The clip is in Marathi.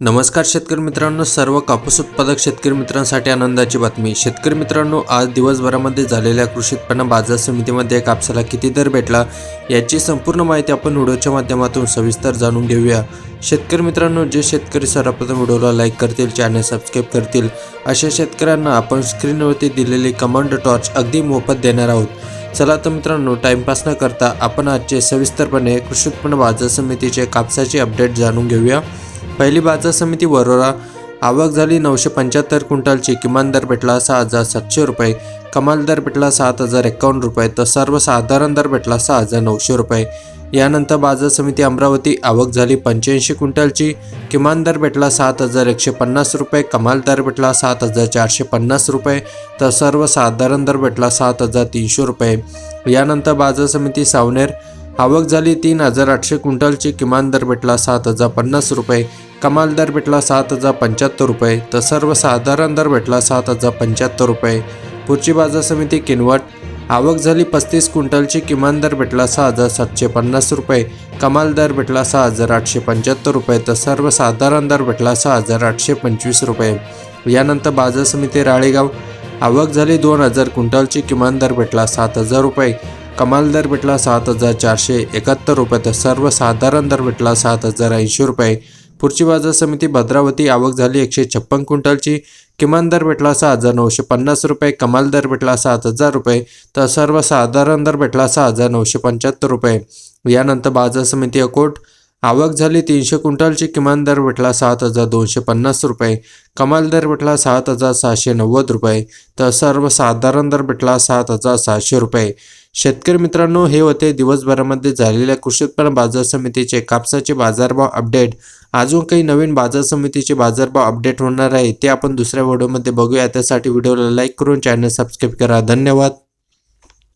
नमस्कार शेतकरी मित्रांनो सर्व कापूस उत्पादक शेतकरी मित्रांसाठी आनंदाची बातमी. शेतकरी मित्रांनो आज दिवसभरामध्ये झालेल्या कृषी उत्पन्न बाजार समितीमध्ये कापसाला किती दर भेटला याची संपूर्ण माहिती आपण व्हिडिओच्या माध्यमातून सविस्तर जाणून घेऊया. शेतकरी मित्रांनो जे शेतकरी सर्वप्रथम व्हिडिओला लाईक करतील चॅनल सबस्क्राईब करतील अशा शेतकऱ्यांना आपण स्क्रीनवरती दिलेली कमांड टॉर्च अगदी मोफत देणार आहोत. चला तर मित्रांनो टाईमपास न करता आपण आजचे सविस्तरपणे कृषी उत्पन्न बाजार समितीचे कापसाचे अपडेट जाणून घेऊया. पहिली बाजार समिती वरोरा. आवक झाली नऊशे पंच्याहत्तर क्विंटलची. किमान दर भेटला सहा हजार सातशे रुपये. कमाल दर भेटला सात हजार एकावन्न रुपये. तर सर्वसाधारण दर भेटला सहा हजार नऊशे रुपये. यानंतर बाजार समिती अमरावती. आवक झाली पंच्याऐंशी क्विंटलची. किमान दर भेटला सात हजार एकशे पन्नास रुपये. कमाल दर भेटला सात हजार चारशे पन्नास रुपये. तर सर्वसाधारण दर भेटला सात हजार तीनशे रुपये. यानंतर बाजार समिती सावनेर. आवक झाली तीन हजार आठशे क्विंटलची. किमान दर भेटला सात हजार पन्नास रुपये. कमाल दर भेटला सात हजार पंच्याहत्तर रुपये तर सर्वसाधारण दर भेटला सात हजार पंच्याहत्तर रुपये. पुढची बाजार समिती किनवट. आवक झाली पस्तीस क्विंटलची किमान दर भेटला सहा हजार सातशे पन्नास रुपये. कमाल दर भेटला सहा हजार आठशे पंच्याहत्तर रुपये तर सर्वसाधारण दर भेटला सहा हजार आठशे पंचवीस रुपये. यानंतर बाजार समिती राळेगाव. आवक झाली दोन हजार क्विंटलची किमान दर भेटला सात हजार रुपये. कमाल दर भेटला सात हजार चारशे एकाहत्तर रुपये तर सर्वसाधारण दर भेटला सात हजार ऐंशी रुपये. पुढची बाजार समिती भद्रावती आवक झाली एकशे छप्पन क्विंटलची. किमान दर भेटला सहा हजार नऊशे पन्नास रुपये कमाल दर भेटला सात हजार रुपये तर सर्वसाधारण दर भेटला सहा हजार नऊशे पंच्याहत्तर रुपये. यानंतर बाजार समिती अकोट आवक झाली तीनशे क्विंटलची किमान दर भेटला सात हजार दोनशे पन्नास रुपये कमाल दर भेटला सात हजार सहाशे नव्वद रुपये तर सर्वसाधारण दर भेटला सात हजार सहाशे रुपये. शेतकरी मित्रांनो हे होते दिवसभरामध्ये झालेल्या कृषी उत्पन्न बाजार समितीचे कापसाचे बाजारभाव अपडेट अजून काही नवीन बाजार समितीचे बाजारभाव अपडेट होणार आहे ते आपण दुसऱ्या व्हिडिओमध्ये बघूया. त्यासाठी व्हिडिओला लाईक करून चॅनल सबस्क्राईब करा. धन्यवाद.